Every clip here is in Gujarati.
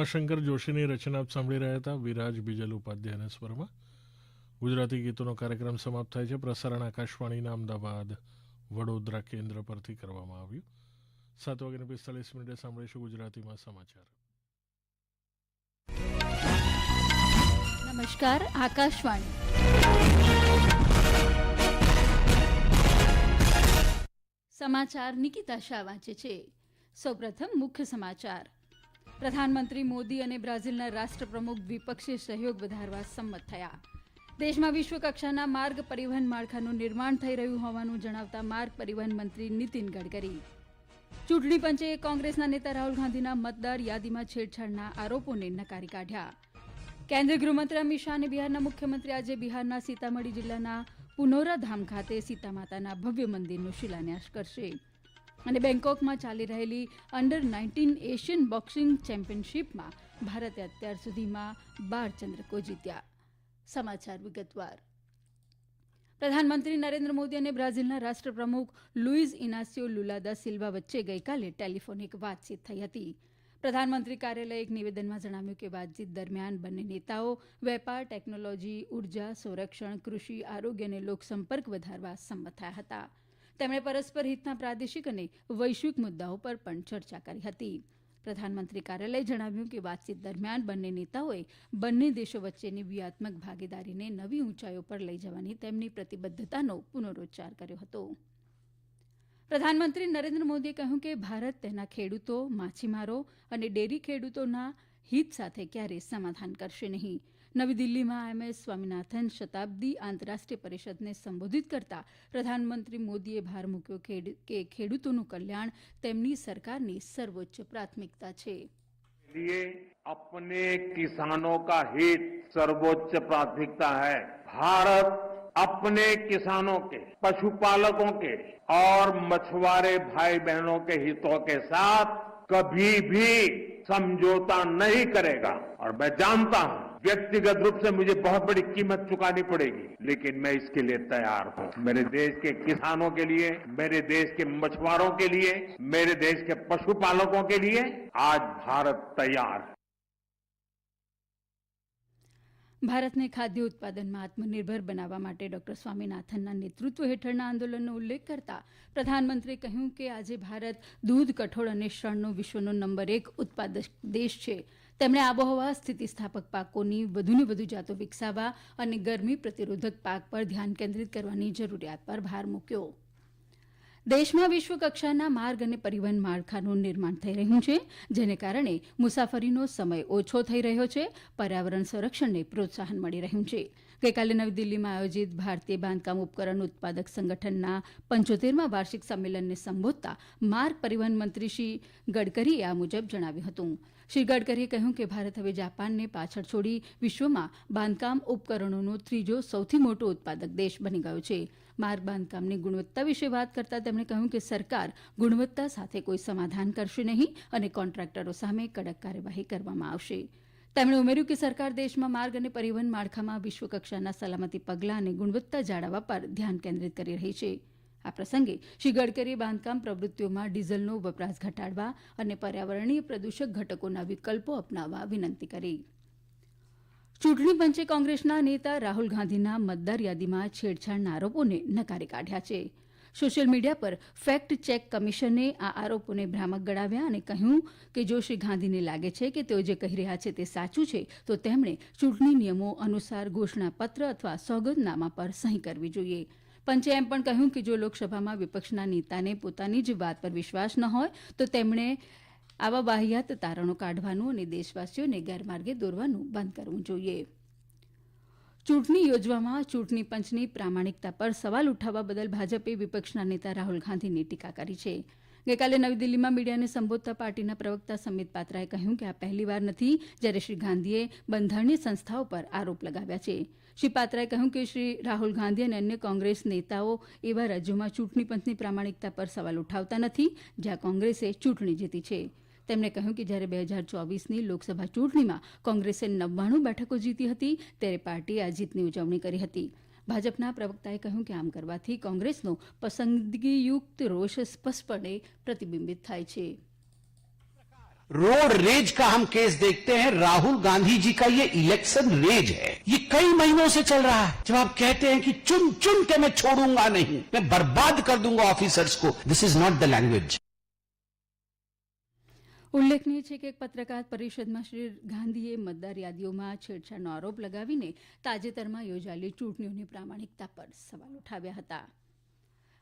ઉમાશંકર જોશીની રચના આપ સાંભળી રહ્યા હતા. વિરાજ બીજલ ઉપાધ્યાયના સ્વરમાં. ગુજરાતી ગીતોનો કાર્યક્રમ સમાપ્ત થાય છે. પ્રસારણ આકાશવાણીના અમદાવાદ, વડોદરા કેન્દ્ર પરથી કરવામાં આવ્યું. સાત વાગ્યાને પિસ્તાલીસ મિનિટે સાંભળીશું ગુજરાતીમાં સમાચાર. નમસ્કાર, આકાશવાણી. સમાચાર નિકિતા શાહ વાંચે છે. સૌપ્રથમ મુખ્ય સમાચાર. પ્રધાનમંત્રી મોદી અને બ્રાઝિલના રાષ્ટ્રપ્રમુખ દ્વિપક્ષીય સહયોગ વધારવા સંમત થયા. દેશમાં વિશ્વકક્ષાના માર્ગ પરિવહન માળખાનું નિર્માણ થઈ રહ્યું હોવાનું જણાવતા માર્ગ પરિવહન મંત્રી નીતિન ગડકરી. ચૂંટણી પંચે કોંગ્રેસના નેતા રાહુલ ગાંધીના મતદાર યાદીમાં છેડછાડના આરોપોને નકારી કાઢ્યા. કેન્દ્રીય ગૃહમંત્રી અમિત શાહ અને બિહારના મુખ્યમંત્રી આજે બિહારના સીતામઢી જિલ્લાના પુનોરાધામ ખાતે સીતામાતાના ભવ્ય મંદિરનો શિલાન્યાસ કરશે. અને બેંકોકમાં ચાલી રહેલી અંડર નાઇન્ટીન એશિયન બોક્સિંગ ચેમ્પિયનશીપમાં ભારતે અત્યાર સુધીમાં બાર ચંદ્રકો જીત્યા સમાચાર વિગતવાર. પ્રધાનમંત્રી નરેન્દ્ર મોદી અને બ્રાઝિલના રાષ્ટ્રપ્રમુખ લુઇઝ ઇનાસિયો લુલાદા સિલ્વા વચ્ચે ગઈકાલે ટેલિફોનિક વાતચીત થઈ હતી. પ્રધાનમંત્રી કાર્યાલયે એક નિવેદનમાં જણાવ્યું કે વાતચીત દરમિયાન બંને નેતાઓ વેપાર, ટેકનોલોજી, ઊર્જા, સંરક્ષણ, કૃષિ, આરોગ્ય અને લોકસંપર્ક વધારવા સંમત થયા હતા. તેમણે પરસ્પર હિતના પ્રાદેશિક અને વૈશ્વિક મુદ્દાઓ પર પણ ચર્ચા કરી હતી. પ્રધાનમંત્રી કાર્યાલયે જણાવ્યું કે વાતચીત દરમિયાન બંને નેતાઓએ બંને દેશો વચ્ચેની વ્યૂહાત્મક ભાગીદારીને નવી ઊંચાઈઓ પર લઈ જવાની તેમની પ્રતિબદ્ધતાનો પુનરોચ્ચાર કર્યો હતો. પ્રધાનમંત્રી નરેન્દ્ર મોદીએ કહ્યું કે ભારત તેના ખેડૂતો, માછીમારો અને ડેરી ખેડૂતોના હિત સાથે ક્યારેય સમાધાન કરશે નહીં. નવી દિલ્હીમાં આઈએમએસ સ્વામિનાથન શતાબ્દી આંતરરાષ્ટ્રીય પરિષદને સંબોધિત કરતા પ્રધાનમંત્રી મોદીએ ભાર મૂક્યો કે ખેડૂતોનું કલ્યાણ તેમની સરકારની સર્વોચ્ચ પ્રાથમિકતા છે लिए अपने किसानों का हित सर्वोच्च प्राथमिकता है भारत अपने किसानों के पशुपालकों के और मछुआरे भाई बहनों के हितों के साथ कभी भी समझौता नहीं करेगा और मैं जानता हूं व्यक्तिगत रूप से मुझे बहुत बड़ी कीमत चुकानी पड़ेगी लेकिन मैं इसके लिए तैयार हूं मेरे देश के किसानों के लिए मेरे देश के मछुआरों के लिए मेरे देश के पशुपालकों के लिए आज भारत तैयार है ભારતને ખાદ્ય ઉત્પાદનમાં આત્મનિર્ભર બનાવવા માટે ડોક્ટર સ્વામિનાથનના નેતૃત્વ હેઠળના આંદોલનનો ઉલ્લેખ કરતા પ્રધાનમંત્રીએ કહ્યું કે આજે ભારત દૂધ કઠોળ અને શણનો વિશ્વનો નંબર એક ઉત્પાદક દેશ છે તેમણે આબોહવા સ્થિતિસ્થાપક પાકોની વધુને વધુ જાતો વિકસાવવા અને ગરમી પ્રતિરોધક પાક પર ધ્યાન કેન્દ્રિત કરવાની જરૂરિયાત પર ભાર મૂક્યો. દેશમાં વિશ્વકક્ષાના માર્ગ અને પરિવહન માળખાનું નિર્માણ થઈ રહ્યું છે, જેને કારણે મુસાફરીનો સમય ઓછો થઈ રહ્યો છે, પર્યાવરણ સંરક્ષણને પ્રોત્સાહન મળી રહ્યું છે. ગઈકાલે નવી દિલ્હીમાં આયોજિત ભારતીય બાંધકામ ઉપકરણ ઉત્પાદક સંગઠનના પંચોતેરમાં વાર્ષિક સંમેલનને સંબોધતા માર્ગ પરિવહન મંત્રી શ્રી ગડકરીએ આ મુજબ જણાવ્યું હતું. શ્રી ગડકરીએ કહ્યું કે ભારત હવે જાપાનને પાછળ છોડી વિશ્વમાં બાંધકામ ઉપકરણોનો ત્રીજો સૌથી મોટો ઉત્પાદક દેશ બની ગયો છે. માર્ગ બાંધકામની ગુણવત્તા વિશે વાત કરતાં તેમણે કહ્યું કે સરકાર ગુણવત્તા સાથે કોઈ સમાધાન કરશે નહીં અને કોન્ટ્રાક્ટરો સામે કડક કાર્યવાહી કરવામાં આવશે. તેમણે ઉમેર્યું કે સરકાર દેશમાં માર્ગ અને પરિવહન માળખામાં વિશ્વકક્ષાના સલામતી પગલાં અને ગુણવત્તા જાળવવા પર ધ્યાન કેન્દ્રિત કરી રહી છે. આ પ્રસંગે શ્રી ગડકરીએ બાંધકામ પ્રવૃત્તિઓમાં ડીઝલનો વપરાશ ઘટાડવા અને પર્યાવરણીય પ્રદૂષક ઘટકોના વિકલ્પો અપનાવવા વિનંતી કરી. ચૂંટણી પંચે કોંગ્રેસના નેતા રાહુલ ગાંધીના મતદાર યાદીમાં છેડછાડના આરોપોને નકારી કાઢ્યા છે. સોશિયલ મીડિયા પર ફેક્ટ ચેક કમિશને આ આરોપોને ભ્રામક ગણાવ્યા અને કહ્યું કે જો શ્રી ગાંધીને લાગે છે કે તેઓ જે કહી રહ્યા છે તે સાચું છે, તો તેમણે ચૂંટણી નિયમો અનુસાર ઘોષણાપત્ર અથવા સોગંદનામા પર સહી કરવી જોઈએ. પંચે એમ પણ કહ્યું કે જો લોકસભામાં વિપક્ષના નેતાને પોતાની જ વાત પર વિશ્વાસ ન હોય, તો તેમણે આવા બાહ્યાત તારણો કાઢવાનું અને દેશવાસીઓને ગેરમાર્ગે દોરવાનું બંધ કરવું જોઈએ. ચૂંટણી યોજવામાં ચૂંટણી પંચની પ્રામાણિકતા પર સવાલ ઉઠાવવા બદલ ભાજપે વિપક્ષના નેતા રાહુલ ગાંધીની ટીકા કરી છે. ગઈકાલે નવી દિલ્હીમાં મીડિયાને સંબોધતા પાર્ટીના પ્રવક્તા સમિત પાત્રાએ કહ્યું કે આ પહેલીવાર નથી જ્યારે શ્રી ગાંધીએ બંધારણીય સંસ્થાઓ પર આરોપ લગાવ્યા છે. શ્રી પાત્રાએ કહ્યું કે શ્રી રાહુલ ગાંધી અને અન્ય કોંગ્રેસ નેતાઓ એવા રાજ્યોમાં ચૂંટણી પંચની પ્રામાણિકતા પર સવાલ ઉઠાવતા નથી, જ્યાં કોંગ્રેસે ચૂંટણી જીતી છે. તેમણે કહ્યું કે જ્યારે બે હજાર ચોવીસની લોકસભા ચૂંટણીમાં કોંગ્રેસે નવ્વાણું બેઠકો જીતી હતી, ત્યારે પાર્ટીએ આ જીતની ઉજવણી કરી હતી. ભાજપના પ્રવક્તાએ કહ્યું કે આમ કરવાથી કોંગ્રેસનો પસંદગીયુક્ત રોષ સ્પષ્ટપણે પ્રતિબિંબિત થાય છે. रोड रेज का हम केस देखते हैं राहुल गांधी जी का ये इलेक्शन रेज है ये कई महीनों से चल रहा है जब आप कहते हैं कि चुन चुन के मैं छोड़ूंगा नहीं मैं बर्बाद कर दूंगा ऑफिसर्स को this is not the language ઉલ્લેખનીય છે કે એક પત્રકાર પરિષદમાં શ્રી ગાંધીએ મતદાર યાદીઓમાં છેડછાડનો આરોપ લગાવીને તાજેતરમાં યોજાયેલી ચૂંટણીઓની પ્રામાણિકતા પર સવાલ ઉઠાવ્યા હતા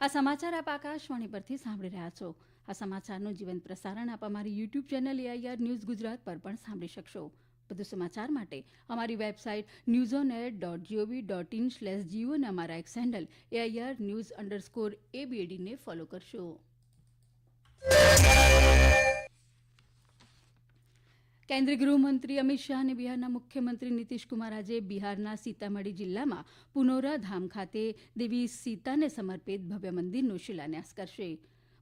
આ સમાચાર આપ આકાશવાણી પરથી સાંભળી રહ્યા છો આ સમાચારનું જીવંત પ્રસારણ આપ અમારી YouTube channel AIR news Gujarat પર પણ સાંભળી શકશો. વધુ સમાચાર માટે અમારી website news on air dot G O V dot in slash G O અને અમારા X handle AIR news underscore એબીએડીને follow કરશો. કેન્દ્રીય ગૃહમંત્રી અમિત શાહ અને બિહારના મુખ્યમંત્રી નીતીશકુમાર આજે બિહારના સીતામઢી જિલ્લામાં પુનોરા ધામ ખાતે દેવી સીતાને સમર્પિત ભવ્ય મંદિરનો શિલાન્યાસ કરશે.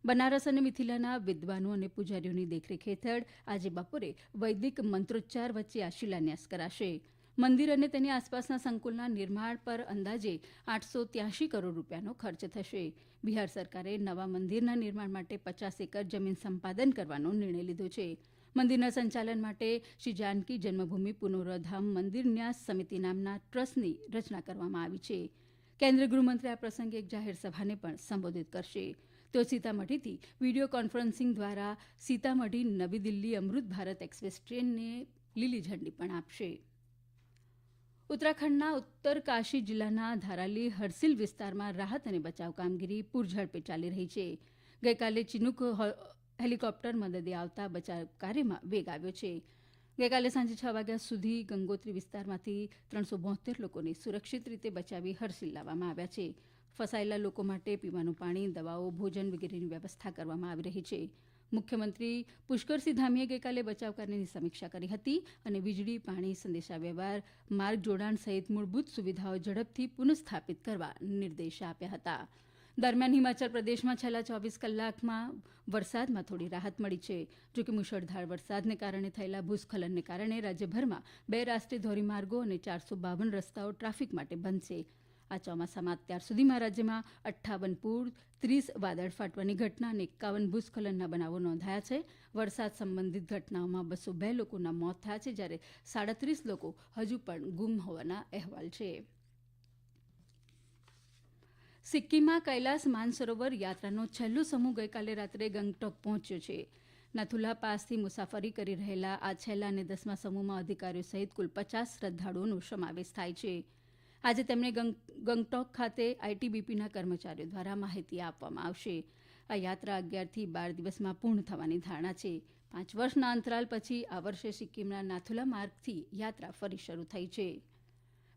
બનારસ અને મિથિલાના વિદ્વાનો અને પૂજારીઓની દેખરેખ હેઠળ આજે બપોરે વૈદિક મંત્રોચ્ચાર વચ્ચે આ શિલાન્યાસ કરાશે. મંદિર અને તેની આસપાસના સંકુલના નિર્માણ પર અંદાજે આઠસો ત્યાંશી કરોડ રૂપિયાનો ખર્ચ થશે. બિહાર સરકારે નવા મંદિરના નિર્માણ માટે પચાસ એકર જમીન સંપાદન કરવાનો નિર્ણય લીધો છે. મંદિરના સંચાલન માટે શ્રી જાનકી જન્મભૂમિ પુનરોધામ મંદિર ન્યાસ સમિતિ નામના ટ્રસ્ટની રચના કરવામાં આવી છે. કેન્દ્રીય ગૃહમંત્રી આ પ્રસંગે એક જાહેર સભાને પણ સંબોધિત કરશે. તેઓ સીતામઢીથી વીડિયો કોન્ફરન્સિંગ દ્વારા સીતામઢી નવી દિલ્હી અમૃત ભારત એક્સપ્રેસ ટ્રેનને લીલી ઝંડી પણ આપશે. ઉત્તરાખંડના ઉત્તર કાશી જિલ્લાના ધારાલી હરસિલ વિસ્તારમાં રાહત અને બચાવ કામગીરી પૂરઝડપે ચાલી રહી છે. ગઈકાલે ચિનુક હેલિકોપ્ટર મદદે આવતા બચાવ કાર્યમાં વેગ આવ્યો છે. ગઈકાલે સાંજે છ વાગ્યા સુધી ગંગોત્રી વિસ્તારમાંથી ત્રણસો બોતેર લોકોને સુરક્ષિત રીતે બચાવી હરસિલ લાવવામાં આવ્યા છે. ફસાયેલા લોકો માટે પીવાનું પાણી, દવાઓ, ભોજન વગેરેની વ્યવસ્થા કરવામાં આવી રહી છે. મુખ્યમંત્રી પુષ્કરસિંહ ધામીએ ગઈકાલે બચાવ કાર્યની સમીક્ષા કરી હતી અને વીજળી, પાણી, સંદેશાવ્યવહાર, માર્ગ જોડાણ સહિત મૂળભૂત સુવિધાઓ ઝડપથી પુનઃસ્થાપિત કરવા નિર્દેશ આપ્યા હતા. દરમિયાન હિમાચલ પ્રદેશમાં છેલ્લા ચોવીસ કલાકમાં વરસાદમાં થોડી રાહત મળી છે. જોકે મુશળધાર વરસાદને કારણે થયેલા ભૂસ્ખલનને કારણે રાજ્યભરમાં બે રાષ્ટ્રીય ધોરીમાર્ગો અને ચારસો બાવન રસ્તાઓ ટ્રાફિક માટે બંધ છે. આ ચોમાસામાં અત્યાર સુધીમાં રાજ્યમાં અઠ્ઠાવન પૂર ત્રીસ વાદળ ફાટવાની ઘટના અને એકાવન ભૂસ્ખલનના બનાવો નોંધાયા છે. વરસાદ સંબંધિત ઘટનાઓમાં બસો બે લોકોના મોત થયા છે, જ્યારે સાડત્રીસ લોકો હજુ પણ ગુમ હોવાના અહેવાલ છે. સિક્કિમમાં કૈલાસ માનસરોવર યાત્રાનો છેલ્લો સમૂહ ગઈકાલે રાત્રે ગંગટોક પહોંચ્યો છે. નાથુલા પાસથી મુસાફરી કરી રહેલા આ છેલ્લા અને દસમા સમૂહમાં અધિકારીઓ સહિત કુલ પચાસ શ્રદ્ધાળુઓનો સમાવેશ થાય છે. આજે તેમને ગંગટોક ખાતે આઈટીબીપીના કર્મચારીઓ દ્વારા માહિતી આપવામાં આવશે. આ યાત્રા અગિયારથી બાર દિવસમાં પૂર્ણ થવાની ધારણા છે. પાંચ વર્ષના અંતરાલ પછી આ વર્ષે સિક્કિમના નાથુલા માર્ગથી યાત્રા ફરી શરૂ થઈ છે.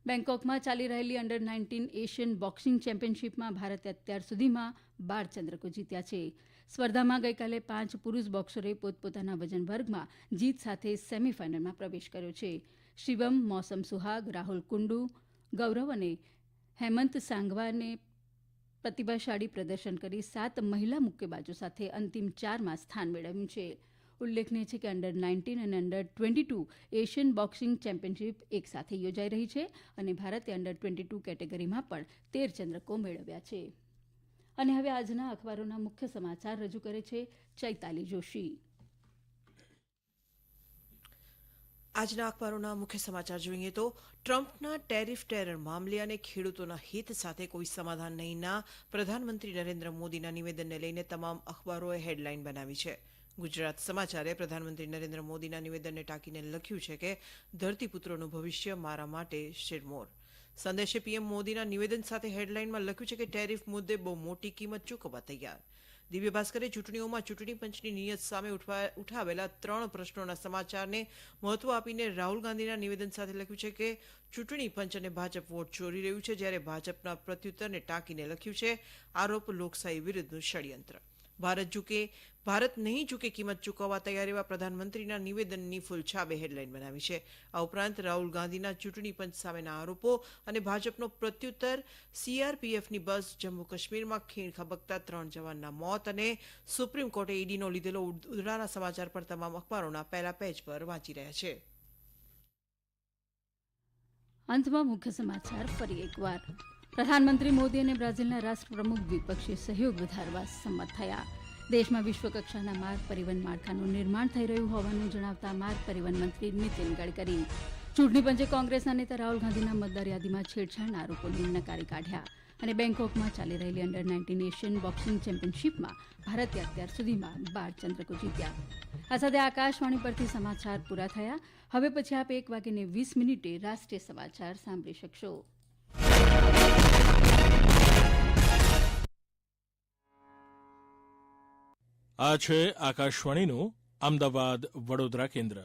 બેંકોકમાં ચાલી રહેલી અંડર નાઇન્ટીન એશિયન બોક્સિંગ ચેમ્પિયનશીપમાં ભારતે અત્યાર સુધીમાં બાર ચંદ્રકો જીત્યા છે. સ્પર્ધામાં ગઈકાલે પાંચ પુરૂષ બોક્સરોએ પોતપોતાના વજન વર્ગમાં જીત સાથે સેમીફાઇનલમાં પ્રવેશ કર્યો છે. શિવમ, મોસમ સુહાગ, રાહુલ કુંડુ ગૌરવ અને હેમંત સાંગવાને પ્રતિભાશાળી પ્રદર્શન કરી સાત મહિલા મુક્કેબાજો સાથે અંતિમ ચારમાં સ્થાન મેળવ્યું છે. ઉલ્લેખનીય છે કે અંડર નાઇન્ટીન અને under twenty two Asian boxing championship એક સાથે યોજાઈ રહી છે અને ભારતે અંડર ટ્વેન્ટી ટુ કેટેગરીમાં પણ તેર ચંદ્રકો મેળવ્યા છે. અને હવે આજના અખબારોના મુખ્ય સમાચાર રજૂ કરે છે ચૈતાલી જોશી. આજના અખબારોના મુખ્ય સમાચાર જોઈએ તો ટ્રમ્પના ટેરિફ ટેરર મામલે અને ખેડૂતોના હિત સાથે કોઈ સમાધાન નહીંના પ્રધાનમંત્રી નરેન્દ્ર મોદીના નિવેદનને લઈને તમામ અખબારોએ હેડલાઇન બનાવી છે. ગુજરાત સમાચારે પ્રધાનમંત્રી નરેન્દ્ર મોદીના નિવેદનને ટાંકીને લખ્યું છે કે ધરતીપુત્રોનું ભવિષ્ય મારા માટે શિરમોર. સંદેશે પીએમ મોદીના નિવેદન સાથે હેડલાઇનમાં લખ્યું છે કે, ટેરિફ મુદ્દે બહુ મોટી કિંમત ચૂકવવા તૈયાર. દિવ્ય ભાસ્કરે ચૂંટણીઓમાં ચૂંટણી પંચની નિયત સામે ઉઠાવેલા ત્રણ પ્રશ્નોના સમાચારને મહત્વ આપીને રાહુલ ગાંધીના નિવેદન સાથે લખ્યું છે કે ચૂંટણી પંચ અને ભાજપ વોટ ચોરી રહ્યું છે જ્યારે ભાજપના પ્રત્યુત્તરને ટાંકીને લખ્યું છે, આરોપ લોકશાહી વિરુદ્ધનું ષડયંત્ર. ભારત ઝૂકે ભારત નહીં ઝૂકે કિંમત ચૂકવવા તૈયાર એવા પ્રધાનમંત્રીના નિવેદનની ફૂલછાબે હેડલાઇન બનાવી છે. આ ઉપરાંત રાહુલ ગાંધીના ચૂંટણી પંચ સામેના આરોપો અને ભાજપનો પ્રત્યુત્તર સીઆરપીએફની બસ જમ્મુ કાશ્મીરમાં ખીણ ખબકતા ત્રણ જવાનના મોત અને સુપ્રીમ કોર્ટે ઈડીનો લીધેલો ઉધડાના સમાચાર પણ તમામ અખબારોના પહેલા પેજ પર વાંચી રહ્યા છે. અંતમાં મુખ્ય સમાચાર, ફરી એકવાર. પ્રધાનમંત્રી મોદી અને બ્રાઝિલના રાષ્ટ્રપ્રમુખ દ્વિપક્ષીય સહયોગ વધારવા સંમત થયા. દેશમાં વિશ્વકક્ષાના માર્ગ પરિવહન માળખાનું નિર્માણ થઈ રહ્યું હોવાનું જણાવતા માર્ગ પરિવહન મંત્રી નીતિન ગડકરી. ચૂંટણી પંચે કોંગ્રેસના નેતા રાહુલ ગાંધીના મતદાર યાદીમાં છેડછાડના આરોપોને નકારી કાઢ્યા અને બેંકોકમાં ચાલી રહેલી અંડર નાઇન્ટીન એશિયન બોક્સિંગ ચેમ્પિયનશીપમાં ભારતે અત્યાર સુધીમાં બાર ચંદ્રકો જીત્યા. આ સાથે આકાશવાણી પરથી સમાચાર પૂરા થયા. હવે પછી આપ એક વાગીને વીસ મિનિટે રાષ્ટ્રીય સમાચાર સાંભળી શકશો. આ છે આકાશવાણીનું અમદાવાદ વડોદરા કેન્દ્ર.